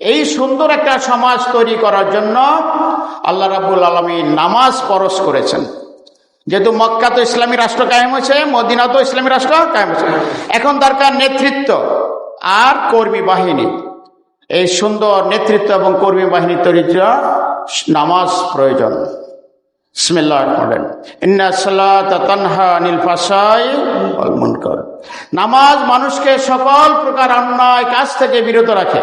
এই সুন্দর একটা সমাজ তৈরি করার জন্য আল্লাহ রাবুল আলমী নামাজ পরশ করেছেন। যেহেতু মক্কা তো ইসলামী রাষ্ট্র কায়েম হয়েছে, মদিনা তো ইসলামী রাষ্ট্র কায়েম হয়েছে। এখন দরকার নেতৃত্ব আর কর্মী বাহিনী। এই সুন্দর নেতৃত্ব এবং কর্মী বাহিনী তৈরি নামাজ প্রয়োজন। নামাজ মানুষকে সকল প্রকার অন্যায় কাজ থেকে বিরত রাখে।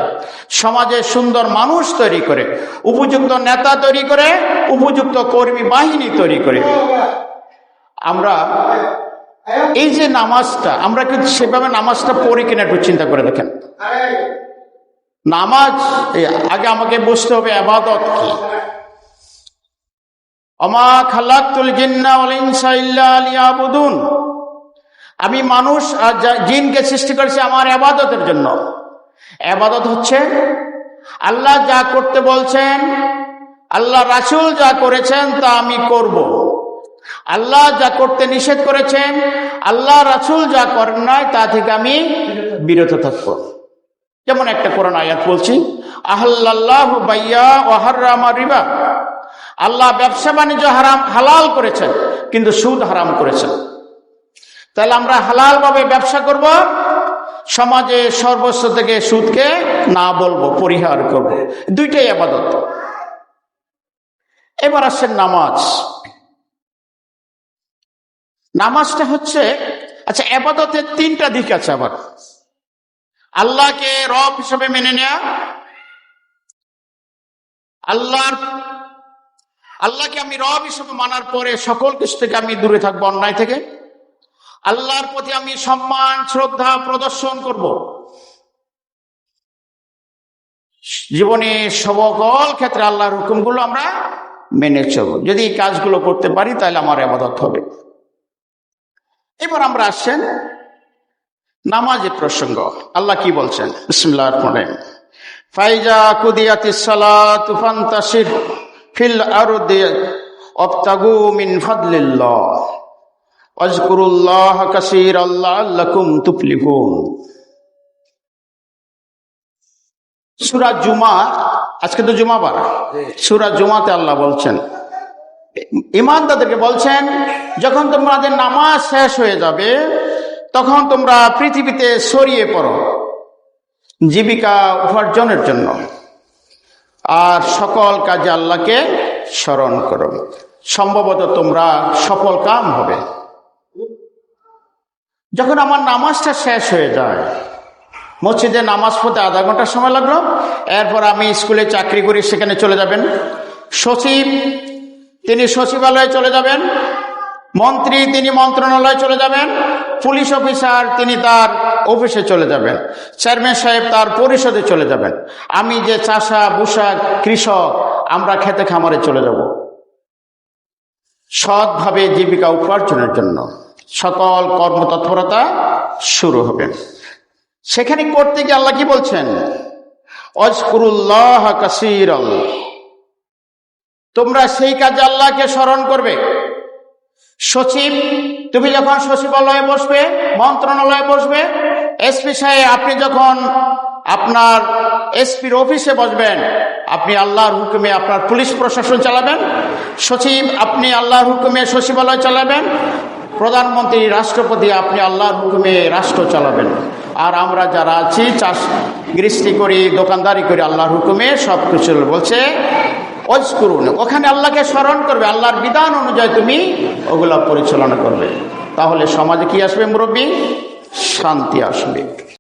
সমাজে সুন্দর মানুষ তৈরি করে, উপযুক্ত নেতা তৈরি করে, উপযুক্ত কর্মী বাহিনী তৈরি করে। আমরা এই যে নামাজটা, আমরা কিন্তু সেভাবে নামাজটা পড়ি কিনা একটু চিন্তা করে দেখেন। নামাজ আগে আমাকে বুঝতে হবে আবাদত কি? আমি মানুষ আর জিনকে সৃষ্টি করেছি আমার আবাদতের জন্য। আবাদত হচ্ছে আল্লাহ যা করতে বলছেন, আল্লাহ রাসূল যা করেছেন তা আমি করব। আল্লাহ যা করতে নিষেধ করেছেন, আল্লাহ রাসূল যা করেন নাই তা থেকে আমি বিরত থাকব। যেমন একটা কোরআন আয়াত বলছি আহ্লাল্লাহ বাইয়া ও হার্রামা রিবা। আল্লাহ ব্যবসা বাণিজ্য হারাম হালাল করেছেন, কিন্তু সুদ হারাম করেছেন। তাহলে আমরা হালাল ভাবে ব্যবসা করব, সমাজে সর্বস্ব থেকে সুদকে না বলব, পরিহার করব। দুইটাই আবাদত। এবার আসছেন নামাজ। নামাজটা হচ্ছে আচ্ছা আবাদতের তিনটা দিক আছে আবার। আল্লাহকে রব হিসেবে মেনে নেয়া, আল্লাহর আল্লাহকে আমি রব হিসেবে মানার পরে সকল কিছু থেকে আমি দূরে থাকব, অন্যায় থেকে। আল্লাহর প্রতি আমি সম্মান, শ্রদ্ধা প্রদর্শন করব। জীবনে সকল ক্ষেত্রে আল্লাহর হুকুমগুলো আমরা মেনে চলব। যদি এই কাজগুলো করতে পারি, তাহলে আমার আবাদত হবে। এবার আমরা আসছেন নামাজের প্রসঙ্গ। আল্লাহ কি বলছেন? রহিম। ফাইজা কুদিয়াতি সালাতু ফান্তাশির ফিল আরদি ওয়াবতাগু মিন ফাদলিল্লাহ। ওয়াজকুরুল্লাহ কাসীরাল লাআল্লাকুম তুফলিহুন। সূরা জুমা আজকে তো জুমাবার সূরা জুমাতে আল্লাহ বলছেন ইমানদারদেরকে বলছেন যখন তোমাদের নামাজ শেষ হয়ে যাবে তখন তোমরা পৃথিবীতে সরিয়ে পড়ো জীবিকা উপার্জনের জন্য। আর সকল কাজে আল্লাহকে স্মরণ করো। সম্ভবত তোমরা সফল কাম হবে। যখন আমার নামাজটা শেষ হয়ে যায়, মসজিদে নামাজ পড়তে আধা ঘণ্টা সময় লাগল, এরপর আমি স্কুলে চাকরি করি সেখানে চলে যাবেন। সচিব, তিনি সচিবালয়ে চলে যাবেন মন্ত্রী, তিনি মন্ত্রণালয়ে চলে যাবেন। পুলিশ অফিসার, তিনি তার অফিসে চলে যাবেন। চেয়ারম্যান সাহেব তার পরিষদে চলে যাবেন। আমি যে চাষা বুসা কৃষক, আমরা খেতে খামারে চলে যাব। সৎভাবে জীবিকা উপার্জনের জন্য সকল কর্মতৎপরতা শুরু হবে। সেখানে করতে গিয়ে আল্লাহ কি বলছেন? অজকুরুল্লাহ কাসির তোমরা সেই কাজে আল্লাহকে স্মরণ করবে। সচিব, তুমি যখন সচিবালয়ে বসবে, মন্ত্রণালয়ে বসবে, এসপি সাহেব, আপনি যখন আপনার এসপির অফিসে বসবেন, আপনি আল্লাহর হুকুমে আপনার পুলিশ প্রশাসন চালাবেন, সচিব, আপনি আল্লাহর হুকুমে সচিবালয় চালাবেন, প্রধানমন্ত্রী, রাষ্ট্রপতি, আপনি আল্লাহর হুকুমে রাষ্ট্র চালাবেন। আর আমরা যারা আছি, চাষ গৃষ্টি করি, দোকানদারি করি, আল্লাহর হুকুমে সব কিছু বলছে অজ করুন ওখানে আল্লাহকে স্মরণ করবে, আল্লাহর বিধান অনুযায়ী তুমি ওগুলা পরিচালনা করবে। তাহলে সমাজে কি আসবে মুরব্বী? শান্তি আসবে।